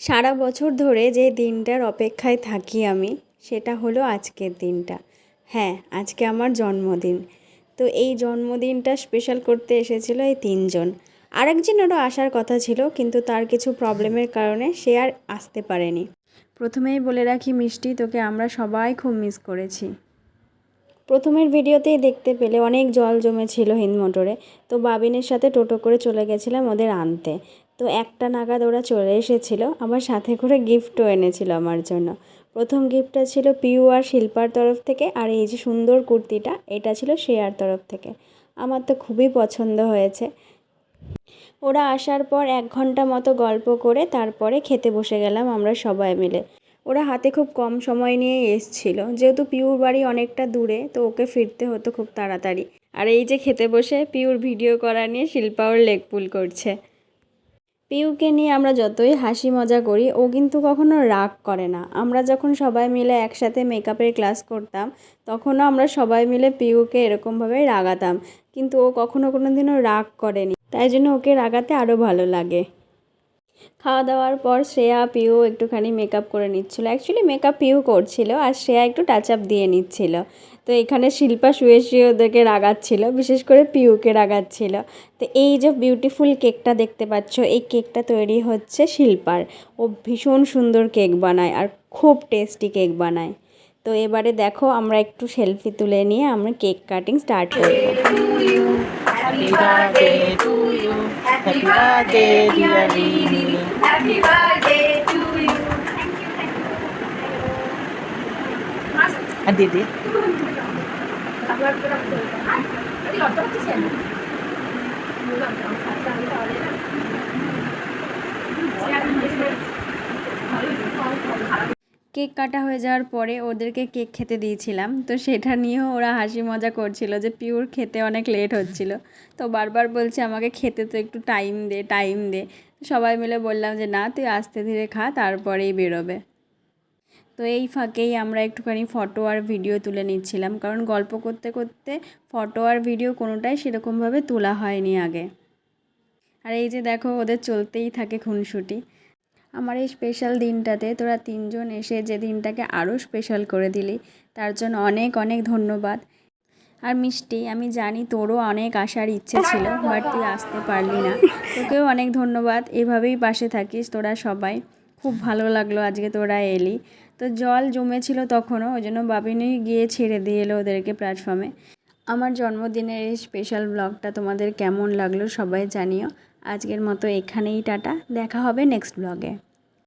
সারা বছর ধরে যে দিনটার অপেক্ষায় থাকি আমি, সেটা হলো আজকের দিনটা। হ্যাঁ আজকে আমার জন্মদিন। তো এই জন্মদিনটা স্পেশাল করতে এসেছিল এই তিনজন। আরেকজনেরও আসার কথা ছিল, কিন্তু তার কিছু প্রবলেমের কারণে সে আর আসতে পারেনি। প্রথমেই বলে রাখি, মিষ্টি, তোকে আমরা সবাই খুব মিস করেছি। প্রথমের ভিডিওতেই দেখতে পেলে অনেক জল জমেছিল হিন্দ মোটরে। তো বাবিনের সাথে টোটো করে চলে গেছিলাম ওদের আনতে। তো একটা নাগাদ ওরা চলে এসেছিল আমার সাথে করে গিফটও এনেছিল আমার জন্য। প্রথম গিফটটা ছিল পিউ আর শিল্পার তরফ থেকে, আর এই যে সুন্দর কুর্তিটা, এটা ছিল শ্রেয়ার তরফ থেকে। আমার তো খুবই পছন্দ হয়েছে। ওরা আসার পর এক ঘণ্টা মতো গল্প করে তারপরে খেতে বসে গেলাম আমরা সবাই মিলে। ওরা হাতে খুব কম সময় নিয়ে এসছিল, যেহেতু পিউর বাড়ি অনেকটা দূরে, তো ওকে ফিরতে হতো খুব তাড়াতাড়ি। আর এই যে খেতে বসে পিউর ভিডিও করা নিয়ে শিল্পা ওর লেগ পুল করছে। পিউকে নিয়ে আমরা যতই হাসি মজা করি, ও কিন্তু কখনো রাগ করে না। আমরা যখন সবাই মিলে একসাথে মেকআপের ক্লাস করতাম, তখনও আমরা সবাই মিলে পিউকে এরকমভাবে রাগাতাম। কিন্তু ও কখনো কোনো দিনও রাগ করেনি। তাই জন্য ওকে রাগাতে আরও ভালো লাগে। খাওয়া দাওয়ার পর শ্রেয়া, পিউ একটুখানি মেকআপ করে নিচ্ছিল। অ্যাকচুয়ালি মেকআপ পিউ করছিল আর শ্রেয়া একটু টাচ আপ দিয়ে নিচ্ছিল। তো এখানে শিল্পা শুয়ে শুয়ে ওদেরকে রাগাচ্ছিল বিশেষ করে পিউকে রাগাচ্ছিল তো এই যে বিউটিফুল কেকটা দেখতে পাচ্ছ এই কেকটা তৈরি হচ্ছে শিল্পার ও ভীষণ সুন্দর কেক বানায় আর খুব টেস্টি কেক বানায় তো এবারে দেখো আমরা একটু সেলফি তুলে নিয়ে আমরা কেক কাটিং স্টার্ট করব Happy birthday to you. Happy birthday, dear. Happy birthday দিদি কেক কাটা হয়ে যাওয়ার পরে ওদেরকে কেক খেতে দিয়েছিলাম। তো সেটা নিয়েও ওরা হাসি মজা করছিল যে পিওর খেতে অনেক লেট হচ্ছিল। তো বারবার বলছে আমাকে খেতে তো একটু টাইম দে টাইম দে। সবাই মিলে বললাম যে, না, তুই আস্তে ধীরে খা, তারপরেই বেরোবে। তো এই ফাঁকেই আমরা একটুখানি ফটো আর ভিডিও তুলে নিচ্ছিলাম। কারণ গল্প করতে করতে ফটো আর ভিডিও কোনোটাই সেরকমভাবে তোলা হয়নি আগে। আর এই যে দেখো, ওদের চলতেই থাকে খুনসুটি। আমার এই স্পেশাল দিনটাতে তোরা তিনজন এসে যে দিনটাকে আরও স্পেশাল করে দিলি, তার জন্য অনেক অনেক ধন্যবাদ। আর মিষ্টি, আমি জানি তোরও অনেক আসার ইচ্ছে ছিল বাট তুই আসতে পারলি না। তোকেও অনেক ধন্যবাদ। এভাবেই পাশে থাকিস তোরা সবাই। খুব ভালো লাগল আজকে তোরা এলি। তো জল জমেছিল তখনও, ওই জন্য বাবিনই গিয়ে ছেড়ে দিয়ে এলো ওদেরকে প্ল্যাটফর্মে আমার জন্মদিনের এই স্পেশাল ব্লগটা তোমাদের কেমন লাগল সবাই জানিও। আজকের মতো এখানেই টাটা, দেখা হবে নেক্সট ব্লগে